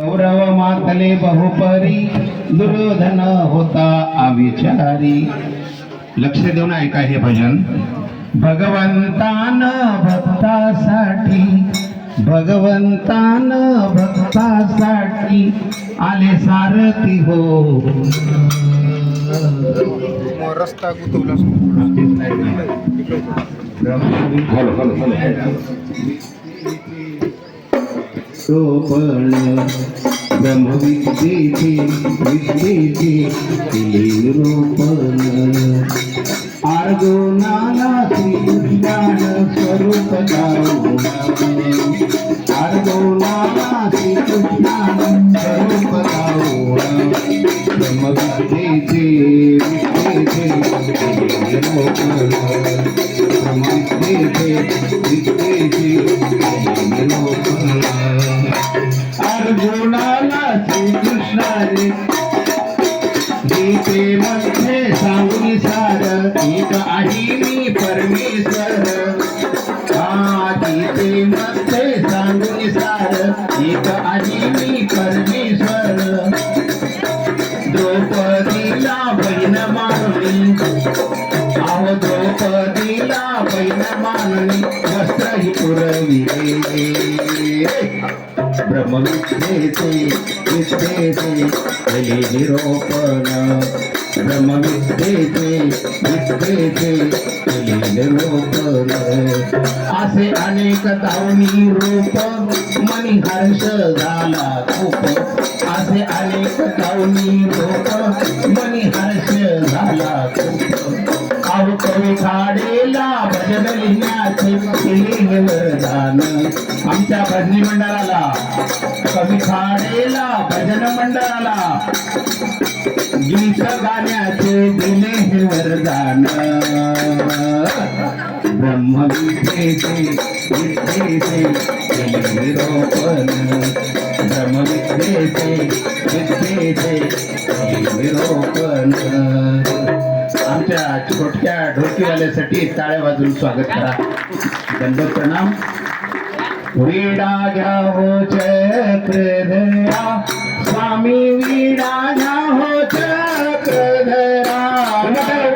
गौरव मातले बहुपरी दुर्योधन होता अविचारी। लक्ष देऊन ऐका हे भजन. भगवंतान भक्तासाठी भगवंतान भक्तासाठी आले सारथी हो। रस्ता गुतवला. सोपण ब्रह्मविद्येचे विद्येचे केले रोपण अर्जुनाला ज्ञान स्वरूप दाऊन अर्जुनाला ज्ञान स्वरूप दाऊन ब्रह्मविद्येचे विद्येचे तीन रूपण गीते मध्ये सांगून सार एक आहे मी परमेश्वर. हा गीते मध्ये सांगून सार एक आहे मी परमेश्वर. द्रौपदीला बहीण मानली. अहो द्रौपदीला बहीण मानली. पुरविले ब्रह्मविद्येचे विद्येचे केले निरोपण. ब्रह्मविद्येचे विद्येचे केले निरोपण. असे अनेक दावणी रूप मनी हर्ष झाला खूप. असे अनेक दावणी रूप मनी हर्ष झाला खूप. अहो कवी खाडेला वरदान आमच्या भजनी मंडळाला कवी खाडेला भजन मंडळाला. गीत गाण्याचे दिले हे वरदान. ब्रह्मविद्येचे विद्येचे केले निरोपण ब्रह्मविद्येचे विद्येचे केले निरोपण आमच्या छोटक्या ढोकीवाल्यासाठी टाळ्या वाजून स्वागत करा. दंडोत प्रणाम. वीणा घ्या हो जय स्वामी वीणा